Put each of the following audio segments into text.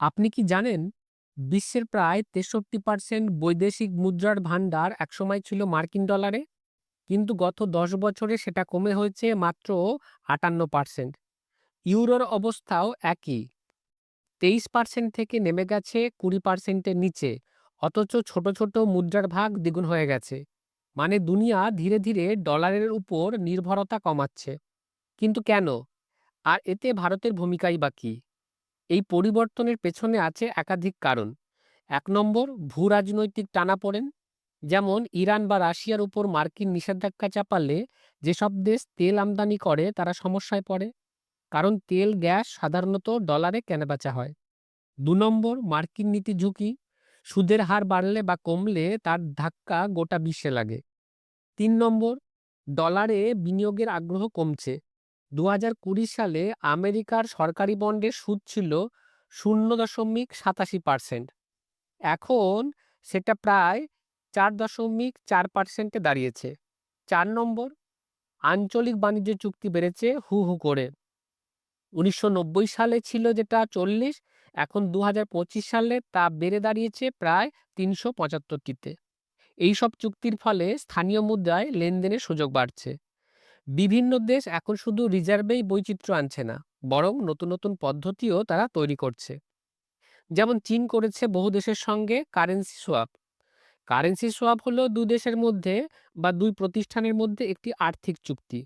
আপনি কি জানেন, বিশ্বের প্রায় তেষট্টি পার্সেন্ট বৈদেশিক মুদ্রার ভাণ্ডার একসময় ছিল মার্কিন ডলারে? কিন্তু গত দশ বছরে সেটা কমে হয়েছে মাত্র আটান্ন পার্সেন্ট ইউরোর অবস্থাও একই। তেইশ পার্সেন্ট থেকে নেমে গেছে কুড়ি পার্সেন্টের নিচে, অথচ ছোট ছোট মুদ্রার ভাগ দ্বিগুণ হয়ে গেছে। মানে দুনিয়া ধীরে ধীরে ডলারের উপর নির্ভরতা কমাচ্ছে। কিন্তু কেন? আর এতে ভারতের ভূমিকাই বা কী? এই পরিবর্তনের পেছনে আছে একাধিক কারণ। এক নম্বর, ভূ রাজনৈতিক টানাপোড়েন। যেমন, ইরান বা রাশিয়ার উপর মার্কিন নিষেধাজ্ঞা চাপালে যেসব দেশ তেল আমদানি করে, তারা সমস্যায় পড়ে। কারণ, তেল, গ্যাস সাধারণত ডলারে কেনাবেচা হয়। দু নম্বর, মার্কিন নীতি ঝুঁকি। সুদের হার বাড়লে বা কমলে তার ধাক্কা গোটা বিশ্বে লাগে। তিন নম্বর, ডলারে বিনিয়োগের আগ্রহ কমছে। দু সালে আমেরিকার সরকারি বন্ডের সুদ ছিল শূন্য দশমিক সাতাশি পার্সেন্ট। এখন সেটা প্রায় চার দশমিক চার পার্সেন্টে দাঁড়িয়েছে। চার নম্বর, আঞ্চলিক বাণিজ্য চুক্তি বেড়েছে হু হু করে। উনিশশো নব্বই সালে ছিল যেটা চল্লিশ, এখন দু সালে তা বেড়ে দাঁড়িয়েছে প্রায় তিনশো পঁচাত্তরটিতে। এইসব চুক্তির ফলে স্থানীয় মুদ্রায় লেনদেনের সুযোগ বাড়ছে। বিভিন্ন দেশ এখন শুধু রিজার্ভেই বৈচিত্র্য আনছে না, বরং নতুন নতুন পদ্ধতিও তারা তৈরি করছে। যেমন চীন করেছে বহু দেশের সঙ্গে কারেন্সি সোয়াপ। কারেন্সি সোয়াপ হলো দুই দেশের মধ্যে বা দুই প্রতিষ্ঠানের মধ্যে একটি আর্থিক চুক্তি,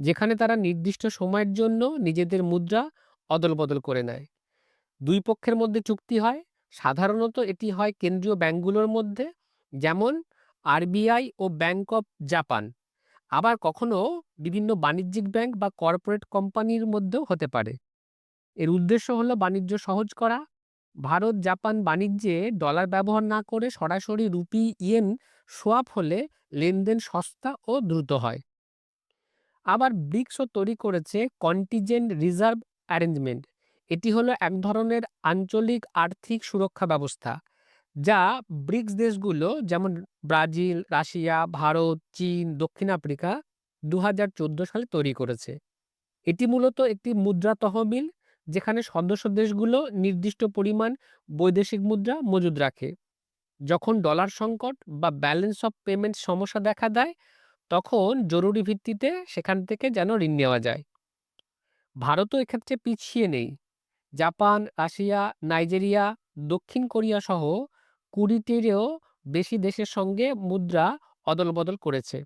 যেখানে তারা নির্দিষ্ট সময়ের জন্য নিজেদের মুদ্রা অদল বদল করে নেয়। দুই পক্ষের মধ্যে চুক্তি হয়, সাধারণত এটি হয় কেন্দ্রীয় ব্যাংকগুলোর মধ্যে, যেমন আরবিআই ও ব্যাংক অফ জাপান। আবার কখনো বিভিন্ন বাণিজ্যিক ব্যাংক বা কর্পোরেট কোম্পানির মধ্যেও হতে পারে। এর উদ্দেশ্য হলো বাণিজ্য সহজ করা। ভারত জাপান বাণিজ্যে ডলার ব্যবহার না করে সরাসরি রুপি, ইয়েন সোয়াপ হলে লেনদেন সস্তা ও দ্রুত হয়। আবার ব্রিক্সও তৈরি করেছে কন্টিজেন্ট রিজার্ভ অ্যারেঞ্জমেন্ট। এটি হলো এক ধরনের আঞ্চলিক আর্থিক সুরক্ষা ব্যবস্থা। যা ব্রিক্স দেশগুলো যেমন ব্রাজিল, রাশিয়া, ভারত, চীন, দক্ষিণ আফ্রিকা দু হাজার চোদ্দ সালে তৈরি করেছে। এটি মূলত একটি মুদ্রা তহবিল যেখানে সদস্য দেশগুলো নির্দিষ্ট পরিমাণ বৈদেশিক মুদ্রা মজুদ রাখে। যখন ডলার সংকট বা ব্যালেন্স অফ পেমেন্ট সমস্যা দেখা দেয়, তখন জরুরি ভিত্তিতে সেখান থেকে যেন ঋণ নেওয়া যায়। ভারতও এক্ষেত্রে পিছিয়ে নেই। জাপান, রাশিয়া, নাইজেরিয়া, দক্ষিণ কোরিয়া সহ কুড়িটিরও বেশি দেশের সঙ্গে মুদ্রা অদলবদল করেছে।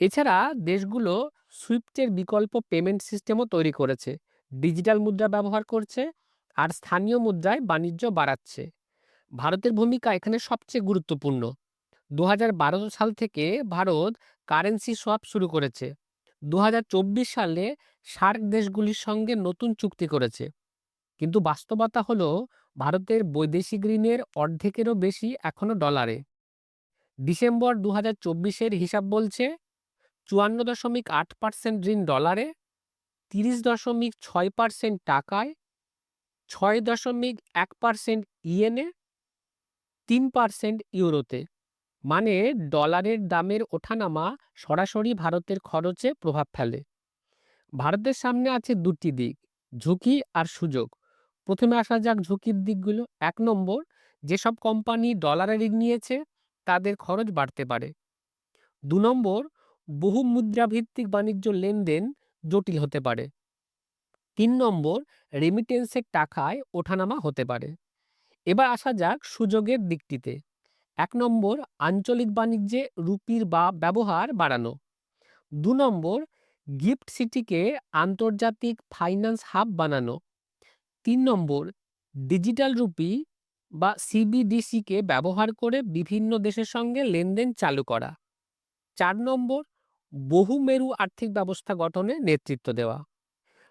এছাড়া দেশগুলো সুইফটের বিকল্প পেমেন্ট সিস্টেমও তৈরি করেছে। ডিজিটাল মুদ্রা ব্যবহার করছে আর স্থানীয় মুদ্রায় বাণিজ্য বাড়াচ্ছে। ভারতের ভূমিকা এখানে সবচেয়ে গুরুত্বপূর্ণ। দু হাজার বারো সাল থেকে ভারত কারেন্সি সোয়াপ শুরু করেছে। দু হাজার চব্বিশ সালে সার্ক দেশগুলির সঙ্গে নতুন চুক্তি করেছে। কিন্তু বাস্তবতা হলো ভারতের বৈদেশিক ঋণের অর্ধেকেরও বেশি এখনও ডলারে। ডিসেম্বর দু হাজার হিসাব বলছে, চুয়ান্ন দশমিক আট পার্সেন্ট ঋণ ডলারে, তিরিশ দশমিক ছয় পার্সেন্ট টাকায়, ছয় দশমিক এক পার্সেন্ট ইয়েনে, তিন পার্সেন্ট ইউরোতে। মানে ডলারের দামের ওঠানামা সরাসরি ভারতের খরচে প্রভাব ফেলে। ভারতের সামনে আছে দুটি দিক, ঝুঁকি আর সুযোগ। প্রথমে আসা যাক ঝুঁকির দিকগুলো। এক নম্বর, যেসব কোম্পানি ডলারে ঋণ নিয়েছে, তাদের খরচ বাড়তে পারে। দু নম্বর, বহু মুদ্রাভিত্তিক বাণিজ্য লেনদেন জটিল হতে পারে। তিন নম্বর রেমিটেন্সের টাকায় ওঠানামা হতে পারে। এবার আসা যাক সুযোগের দিকটিতে। এক নম্বর, আঞ্চলিক বাণিজ্যে রুপির বা ব্যবহার বাড়ানো। দু নম্বর, গিফট সিটিকে আন্তর্জাতিক ফাইন্যান্স হাব বানানো। তিন নম্বর ডিজিটাল রুপি বা সিবিডিসিকে ব্যবহার করে বিভিন্ন দেশের সঙ্গে লেনদেন চালু করা। চার নম্বর বহুমেরু আর্থিক ব্যবস্থা গঠনে নেতৃত্ব দেওয়া।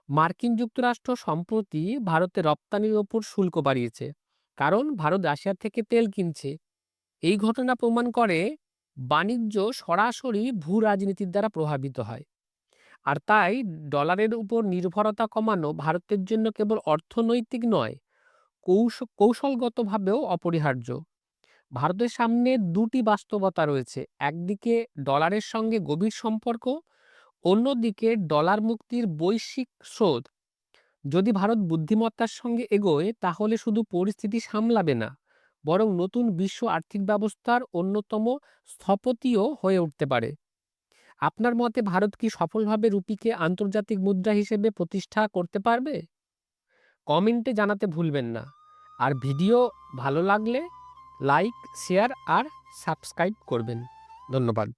মার্কিন যুক্তরাষ্ট্র সম্প্রতি ভারতে রপ্তানির ওপর শুল্ক বাড়িয়েছে, কারণ ভারত রাশিয়া থেকে তেল কিনছে। এই ঘটনা প্রমাণ করে বাণিজ্য সরাসরি ভূ রাজনীতির দ্বারা প্রভাবিত হয়। আর তাই ডলারের উপর নির্ভরতা কমানো ভারতের জন্য কেবল অর্থনৈতিক নয়, কৌশ, কৌশলগতভাবেও অপরিহার্য। ভারতের সামনে দুটি বাস্তবতা রয়েছে, একদিকে ডলারের সঙ্গে গভীর সম্পর্ক, অন্যদিকে ডলার মুক্তির বৈশ্বিক স্রোত। যদি ভারত বুদ্ধিমত্তার সঙ্গে এগোয়, তাহলে শুধু পরিস্থিতি সামলাবে না, বরং নতুন বিশ্ব আর্থিক ব্যবস্থার অন্যতম স্থপতিও হয়ে উঠতে পারে। আপনার মতে ভারত কি সফলভাবে রুপিকে আন্তর্জাতিক মুদ্রা হিসেবে প্রতিষ্ঠা করতে পারবে? কমেন্টে জানাতে ভুলবেন না। আর ভিডিও ভালো লাগলে লাইক, শেয়ার আর সাবস্ক্রাইব করবেন। ধন্যবাদ।